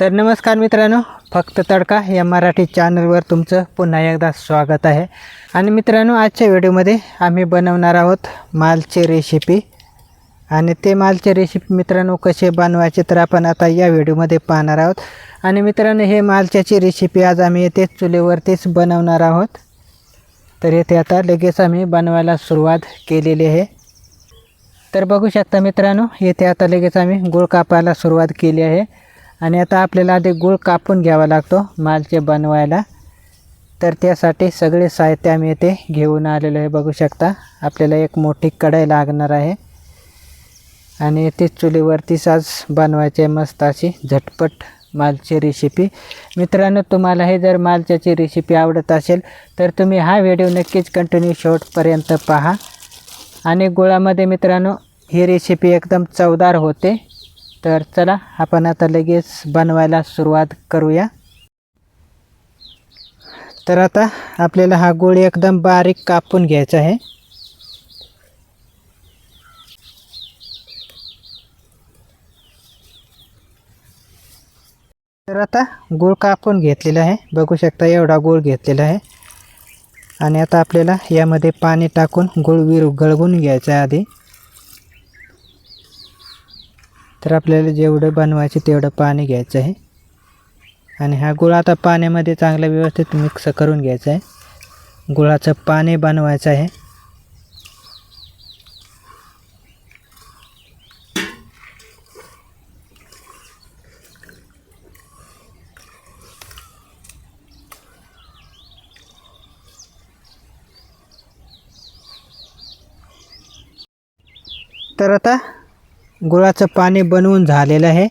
तर नमस्कार मित्रांनो फक्त तडका या मराठी चॅनलवर तुमचं पुन्हा एकदा स्वागत आहे. आणि मित्रांनो आजच्या व्हिडिओमध्ये आम्ही बनवणार आहोत मालची रेसिपी आणि ते मालचे रेसिपी मित्रांनो कसे बनवायचे तर आपण आता या व्हिडिओमध्ये पाहणार आहोत. आणि मित्रांनो हे मालच्याची रेसिपी आज आम्ही येथेच चुलीवरतीच बनवणार आहोत. तर येथे आता लगेच आम्ही बनवायला सुरुवात केलेली आहे. तर बघू शकता मित्रांनो येथे आता लगेच आम्ही गुळ कापायला सुरुवात केली आहे. आणि आता आपल्याला आधी गुळ कापून घ्यावा लागतो मालचे बनवायला. तर त्यासाठी सगळे साहित्य आम्ही येथे घेऊन आलेलो आहे बघू शकता. आपल्याला एक मोठी कढाई लागणार आहे. आणि ते चुलीवरतीच आज आहे मस्त अशी झटपट मालची रेसिपी मित्रांनो तुम्हाला हे जर मालच्याची रेसिपी आवडत असेल तर तुम्ही हा व्हिडिओ नक्कीच कंटिन्यू शेवटपर्यंत पहा. आणि गुळामध्ये मित्रांनो ही रेसिपी एकदम चवदार होते. तर चला आपण आता लगेच बनवायला सुरुवात करूया. तर आता आपल्याला हा गोळी एकदम बारीक कापून घ्यायचा आहे. तर आता गूळ कापून घेतलेला आहे. बघू शकता एवढा गूळ घेतलेला आहे. आणि आता आपल्याला यामध्ये पाणी टाकून गुळ विरू गळगून घ्यायचं आहे आधी. तर आपल्याला जेवढं बनवायचे तेवढं पाणी घ्यायचं आहे. आणि हा गुळ आता पाण्यामध्ये चांगला व्यवस्थित मिक्स करून घ्यायचं आहे. गुळाचं पाणी बनवायचं आहे. तर आता गुळाचं पाणी बनवून झालेलं आहे.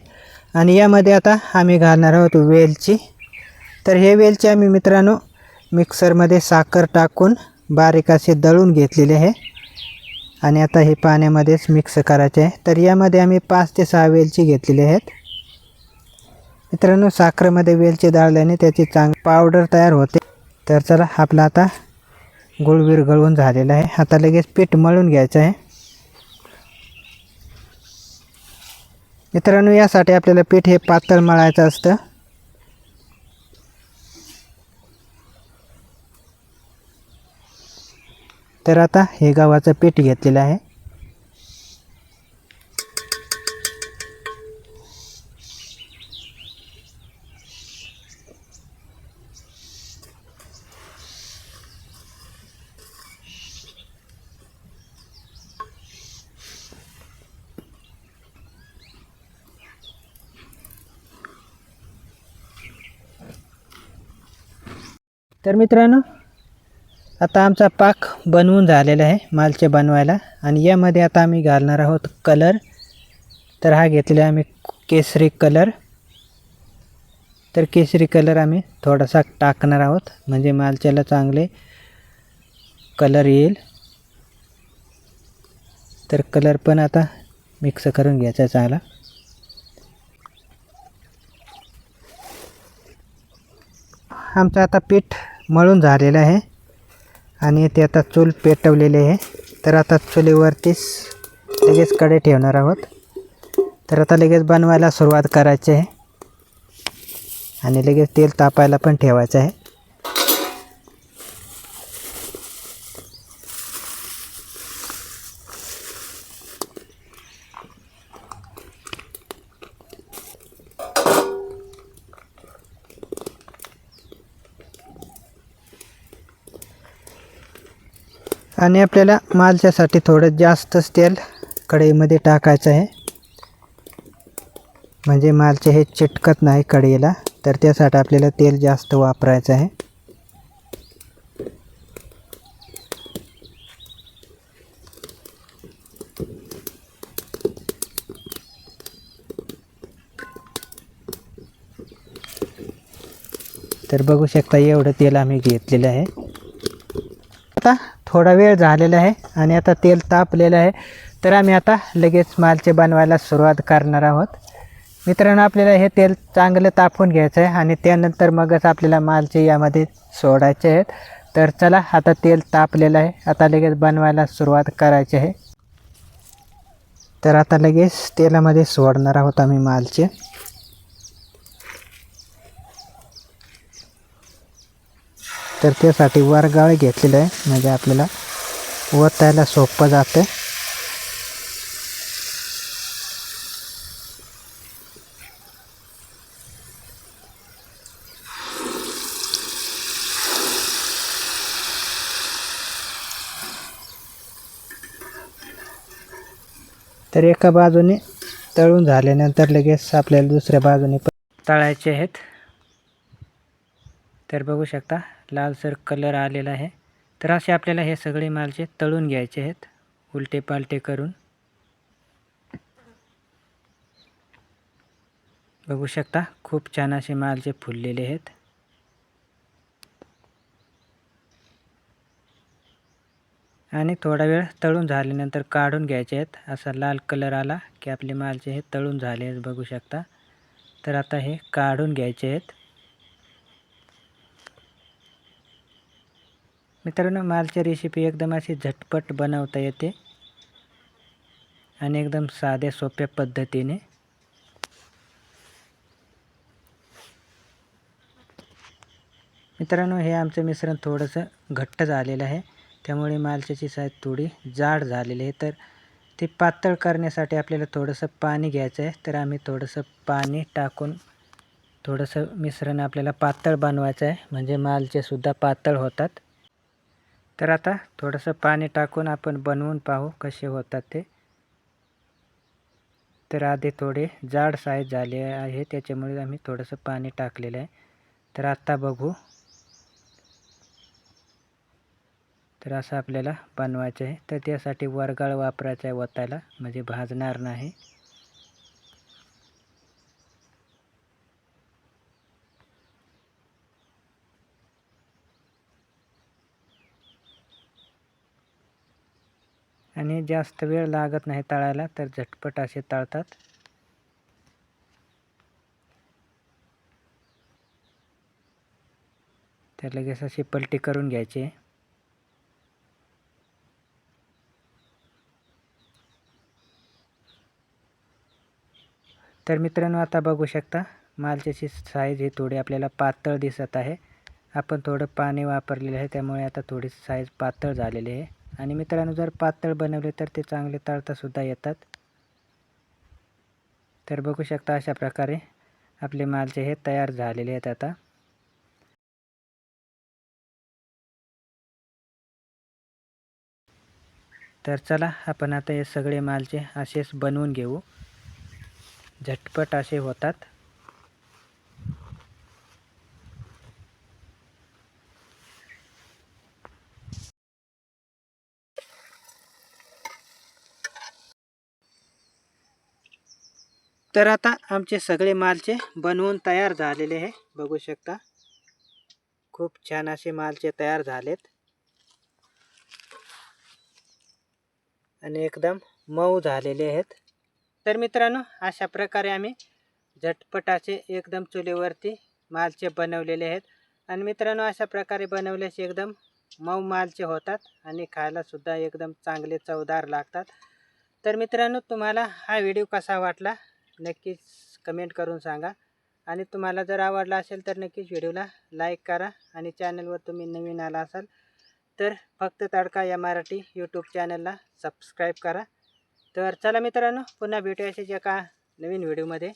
आणि यामध्ये आता आम्ही घालणार आहोत वेलची. तर हे वेलची आम्ही मित्रांनो मिक्सरमध्ये साखर टाकून बारीक असे दळून घेतलेले आहे. आणि आता हे पाण्यामध्येच मिक्स करायचे आहे. तर यामध्ये आम्ही पाच ते सहा वेलची घेतलेली आहेत. मित्रांनो साखरेमध्ये वेलची डाळल्याने त्याची चांग पावडर तयार होते. तर चला आपला आता गुळ विरघळून झालेला आहे. आता लगेच पीठ मळून घ्यायचं आहे. मित्रांनो यासाठी आपल्याला पीठ हे पातळ मळायचं असतं. तर आता हे गव्हाचं पीठ घेतलेलं आहे. तर मित्रांनो आता आमचा पाक बनवून झालेला आहे मालचे बनवायला. आणि यामध्ये आता आम्ही घालणार आहोत कलर. तर हा घेतलेला आहे आम्ही केसरी कलर. तर केसरी कलर आम्ही थोडासा टाकणार आहोत. म्हणजे मालच्याला चांगले कलर येईल. तर कलर पण आता मिक्स करून घ्यायचा चांगला. आमचं आता पीठ मळून झालेलं आहे. आणि ते आता चूल पेटवलेले आहे. तर आता चुलीवरतीच लगेच कडे ठेवणार आहोत. तर आता लगेच बनवायला सुरुवात करायची आहे. आणि लगेच तेल तापायला पण ठेवायचं आहे. आणि आपल्याला मालच्यासाठी थोडं जास्तच तेल कढईमध्ये टाकायचं आहे. म्हणजे मालचे हे चिटकत नाही कढईला तर त्यासाठी आपल्याला तेल जास्त वापरायचं आहे. तर बघू शकता एवढं तेल आम्ही घेतलेलं आहे. आता थोडा वेळ झालेला आहे आणि आता तेल तापलेलं आहे. तर आम्ही आता लगेच मालचे बनवायला सुरुवात करणार आहोत. मित्रांनो आपल्याला हे तेल चांगलं तापून घ्यायचं आहे आणि त्यानंतर मगच आपल्याला मालचे यामध्ये सोडायचे आहेत. तर चला आता तेल तापलेलं आहे. आता लगेच बनवायला सुरुवात करायची आहे. तर आता लगेच तेलामध्ये सोडणार आहोत आम्ही मालचे. तर त्यासाठी वरगाळ घेतलेलं आहे. म्हणजे आपल्याला ओतायला सोपं जातं तर एका बाजूने तळून झाल्यानंतर लगेच आपल्याला दुसऱ्या बाजूने तळायचे आहेत. तर बघू शकता. लालसर कलर आलेला आहे. तर असे आपल्याला हे सगळे मालचे तळून घ्यायचे आहेत. उलटे पालटे करून. बघू शकता खूप छान असे मालचे फुललेले आहेत. आणि थोडा वेळ तळून झाल्यानंतर काढून घ्यायचे आहेत. असा लाल कलर आला की आपले मालचे हे तळून झाले आहेत बघू शकता. तर आता हे काढून घ्यायचे आहेत. मित्रांनो मालची रेसिपी एकदम अशी झटपट बनवता येते. आणि एकदम साध्या सोप्या पद्धतीने. मित्रांनो हे आमचं मिश्रण थोडंसं घट्ट झालेलं आहे. त्यामुळे मालच्याची साईज थोडी जाड झालेली आहे. तर ते पातळ करण्यासाठी आपल्याला थोडंसं पाणी घ्यायचं आहे. तर आम्ही थोडंसं पाणी टाकून थोडंसं मिश्रण आपल्याला पातळ बनवायचं आहे. म्हणजे मालचेसुद्धा पातळ होतात. तर आता थोडंसं पाणी टाकून आपण बनवून पाहू कसे होतात ते. तर आधी थोडे जाड साईज झाले आहे त्याच्यामुळे आम्ही थोडंसं पाणी टाकलेलं आहे. तर आत्ता बघू. तर असं आपल्याला बनवायचं आहे. तर त्यासाठी वरगाळ वापरायचा आहे वतायला. म्हणजे भाजणार नाही. आणि जास्त वेळ लागत नाही तळायला तर झटपट असे तळतात. तर लगेच अशी पलटी करून घ्यायची. तर मित्रांनो आता बघू शकता मालच्याची साईज ही थोडी आपल्याला पातळ दिसत आहे. आपण थोडं पाणी वापरलेलं आहे त्यामुळे आता थोडी साईज पातळ झालेली आहे. आणि मित्रांनो जर पातळ बनवले तर ते चांगले तळतासुद्धा येतात. तर बघू शकता अशा प्रकारे आपले मालचे हे तयार झालेले आहेत आता. तर चला आपण आता हे सगळे मालचे असेच बनवून घेऊ. झटपट असे होतात. तर आता आमचे सगळे मालचे बनवून तयार झालेले आहे बघू शकता. खूप छान असे मालचे तयार झालेत. आणि एकदम मऊ झालेले आहेत. तर मित्रांनो अशा प्रकारे आम्ही झटपटाचे एकदम चुलीवरती मालचे बनवलेले आहेत. आणि मित्रांनो अशा प्रकारे बनवल्याचे एकदम मऊ मालचे होतात आणि खायलासुद्धा एकदम चांगले चवदार लागतात. तर मित्रांनो तुम्हाला हा व्हिडिओ कसा वाटला? नक्कीच कमेंट करून सांगा. आणि तुम्हाला जर आवडला असेल तर नक्कीच व्हिडिओला लाईक करा आणि चॅनलवर तुम्ही नवीन आला असाल तर फक्त तडका या मराठी यूट्यूब चॅनलला सबस्क्राईब करा. तर चला मित्रांनो पुन्हा भेटूया अशाच एका नवीन व्हिडिओमध्ये